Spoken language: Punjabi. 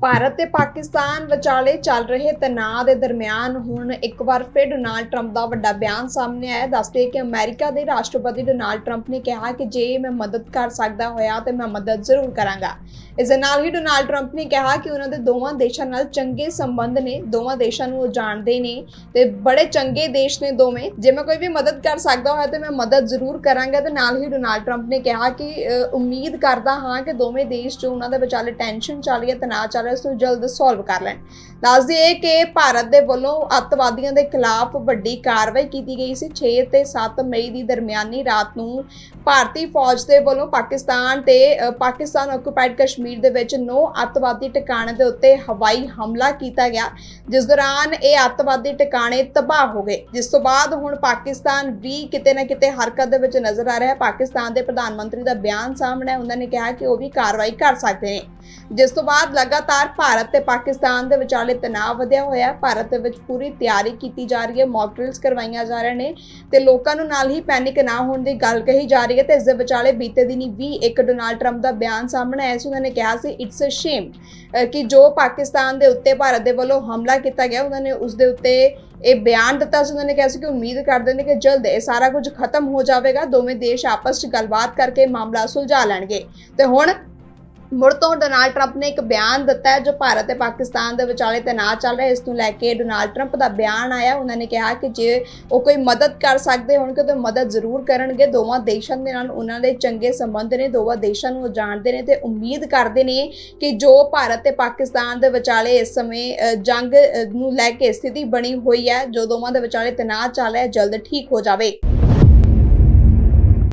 ਭਾਰਤ ਤੇ ਪਾਕਿਸਤਾਨ ਵਿਚਾਲੇ ਚੱਲ ਰਹੇ ਤਣਾਅ ਦੇ ਦਰਮਿਆਨ ਹੁਣ ਇੱਕ ਵਾਰ ਫਿਰ ਡੋਨਾਲਡ ਟਰੰਪ ਦਾ ਵੱਡਾ ਬਿਆਨ ਸਾਹਮਣੇ ਆਇਆ। ਦੱਸਦੇ ਕਿ ਅਮਰੀਕਾ ਦੇ ਰਾਸ਼ਟਰਪਤੀ ਡੋਨਾਲਡ ਟਰੰਪ ਨੇ ਕਿਹਾ ਕਿ ਜੇ ਮੈਂ ਮਦਦ ਕਰ ਸਕਦਾ ਹੋਇਆ ਤੇ ਮੈਂ ਮਦਦ ਜ਼ਰੂਰ ਕਰਾਂਗਾ। ਇਸ ਦੇ ਨਾਲ ਹੀ ਡੋਨਾਲਡ ਟਰੰਪ ਨੇ ਕਿਹਾ ਕਿ ਉਹਨਾਂ ਦੇ ਦੋਵਾਂ ਦੇਸ਼ਾਂ ਨਾਲ ਚੰਗੇ ਸੰਬੰਧ ਨੇ। ਦੋਵਾਂ ਦੇਸ਼ਾਂ ਨੂੰ ਉਹ ਜਾਣਦੇ ਨੇ ਤੇ ਬੜੇ ਚੰਗੇ ਦੇਸ਼ ਨੇ ਦੋਵੇਂ। ਜੇ ਮੈਂ ਕੋਈ ਵੀ ਮਦਦ ਕਰ ਸਕਦਾ ਹੋਇਆ ਤੇ ਮੈਂ ਮਦਦ ਜ਼ਰੂਰ ਕਰਾਂਗਾ। ਤੇ ਨਾਲ ਹੀ ਡੋਨਾਲਡ ਟਰੰਪ ਨੇ ਕਿਹਾ ਕਿ ਉਮੀਦ ਕਰਦਾ ਹਾਂ ਕਿ ਦੋਵੇਂ ਦੇਸ਼ ਜੋ ਉਹਨਾਂ ਦੇ ਵਿਚਾਲੇ ਟੈਨਸ਼ਨ ਚੱਲ ਰਹੀ ਹੈ, ਤਣਾਅ ਚੱਲ ਰਿਹਾ ਨੂੰ ਜਲਦ ਸੋਲਵ ਕਰ ਲੈਣ। ਦੱਸ ਦਈਏ ਕਿ ਭਾਰਤ ਦੇ ਵੱਲੋਂ ਅੱਤਵਾਦੀਆਂ ਦੇ ਖਿਲਾਫ ਵੱਡੀ ਕਾਰਵਾਈ ਕੀਤੀ ਗਈ ਸੀ। 6 ਤੇ 7 ਮਈ ਦੀ ਦਰਮਿਆਨੀ ਰਾਤ ਨੂੰ ਭਾਰਤੀ ਫੌਜ ਦੇ ਵੱਲੋਂ ਪਾਕਿਸਤਾਨ ਤੇ ਪਾਕਿਸਤਾਨ ਆਕੂਪਾਈਡ ਕਸ਼ਮੀਰ ਦੇ ਵਿੱਚ ਨੌ ਅੱਤਵਾਦੀ ਟਿਕਾਣੇ ਦੇ ਉੱਤੇ ਹਵਾਈ ਹਮਲਾ ਕੀਤਾ ਗਿਆ, ਜਿਸ ਦੌਰਾਨ ਇਹ ਅੱਤਵਾਦੀ ਟਿਕਾਣੇ ਤਬਾਹ ਹੋ ਗਏ। ਜਿਸ ਤੋਂ ਬਾਅਦ ਹੁਣ ਪਾਕਿਸਤਾਨ ਵੀ ਕਿਤੇ ਨਾ ਕਿਤੇ ਹਰਕਤ ਦੇ ਵਿੱਚ ਨਜ਼ਰ ਆ ਰਿਹਾ ਹੈ। ਪਾਕਿਸਤਾਨ ਦੇ ਪ੍ਰਧਾਨ ਮੰਤਰੀ ਦਾ ਬਿਆਨ ਸਾਹਮਣੇ ਉਹਨਾਂ ਨੇ ਕਿਹਾ ਕਿ ਉਹ ਵੀ ਕਾਰਵਾਈ ਕਰ ਸਕਦੇ ਨੇ। ਜਿਸ ਤੋਂ ਬਾਅਦ ਲਗਾਤਾਰ ਭਾਰਤ ਤੇ ਪਾਕਿਸਤਾਨ ਦੇ ਵਿਚਾਲੇ ਤਣਾਅ ਵਧਿਆ ਹੋਇਆ ਹੈ। ਭਾਰਤ ਦੇ ਵਿੱਚ ਪੂਰੀ ਤਿਆਰੀ ਕੀਤੀ ਜਾ ਰਹੀ ਹੈ। ਮੌਕ ਡਰਿਲਸ ਕਰਵਾਈਆਂ ਜਾ ਰਹੇ ਨੇ ਤੇ ਲੋਕਾਂ ਨੂੰ ਨਾਲ ਹੀ ਪੈਨਿਕ ਨਾ ਹੋਣ ਦੀ ਗੱਲ ਕਹੀ ਜਾ ਰਹੀ ਹੈ ਤੇ ਇਸ ਦੇ ਵਿਚਾਲੇ ਬੀਤੇ ਦਿਨੀ ਵੀ ਇੱਕ ਡੋਨਾਲਡ ਟਰੰਪ ਦਾ ਬਿਆਨ ਸਾਹਮਣੇ ਆਇਆ ਸੀ। ਉਹਨਾਂ ਨੇ ਕਿਹਾ ਸੀ ਇਟਸ ਅ ਸ਼ੇਮ ਕਿ ਜੋ ਪਾਕਿਸਤਾਨ ਦੇ ਉੱਤੇ ਭਾਰਤ ਦੇ ਵੱਲੋਂ ਹਮਲਾ ਕੀਤਾ ਗਿਆ, ਉਹਨਾਂ ਨੇ ਉਸ ਦੇ ਉੱਤੇ ਇਹ ਬਿਆਨ ਦਿੱਤਾ ਸੀ। ਉਹਨਾਂ ਨੇ ਕਿਹਾ ਸੀ ਕਿ ਉਮੀਦ ਕਰਦੇ ਨੇ ਕਿ ਜਲਦ ਇਹ ਸਾਰਾ ਕੁਝ ਖਤਮ ਹੋ ਜਾਵੇਗਾ। ਦੋਵੇਂ ਦੇਸ਼ ਆਪਸ 'ਚ ਗੱਲਬਾਤ ਕਰਕੇ ਮਾਮਲਾ ਸੁਲਝਾ ਲੈਣਗੇ। ਤੇ ਹੁਣ ਮੁੜ ਤੋਂ ਡੋਨਾਲਡ ਟਰੰਪ ਨੇ ਇੱਕ ਬਿਆਨ ਦਿੱਤਾ ਹੈ ਜੋ ਭਾਰਤ ਤੇ ਪਾਕਿਸਤਾਨ ਦੇ ਵਿਚਾਲੇ ਤਣਾਅ ਚੱਲ ਰਿਹਾ ਇਸ ਨੂੰ ਲੈ ਕੇ ਡੋਨਾਲਡ ਟਰੰਪ ਦਾ ਬਿਆਨ ਆਇਆ। ਉਹਨਾਂ ਨੇ ਕਿਹਾ ਕਿ ਜੇ ਉਹ ਕੋਈ ਮਦਦ ਕਰ ਸਕਦੇ ਹੋਣਗੇ ਤਾਂ ਮਦਦ ਜ਼ਰੂਰ ਕਰਨਗੇ। ਦੋਵਾਂ ਦੇਸ਼ਾਂ ਦੇ ਨਾਲ ਉਹਨਾਂ ਦੇ ਚੰਗੇ ਸੰਬੰਧ ਨੇ, ਦੋਵਾਂ ਦੇਸ਼ਾਂ ਨੂੰ ਉਹ ਜਾਣਦੇ ਨੇ ਤੇ ਉਮੀਦ ਕਰਦੇ ਨੇ ਕਿ ਜੋ ਭਾਰਤ ਤੇ ਪਾਕਿਸਤਾਨ ਦੇ ਵਿਚਾਲੇ ਇਸ ਸਮੇਂ ਜੰਗ ਨੂੰ ਲੈ ਕੇ ਸਥਿਤੀ ਬਣੀ ਹੋਈ ਹੈ, ਜੋ ਦੋਵਾਂ ਦੇ ਵਿਚਾਲੇ ਤਣਾਅ ਚੱਲ ਰਿਹਾ ਜਲਦ ਠੀਕ ਹੋ ਜਾਵੇ।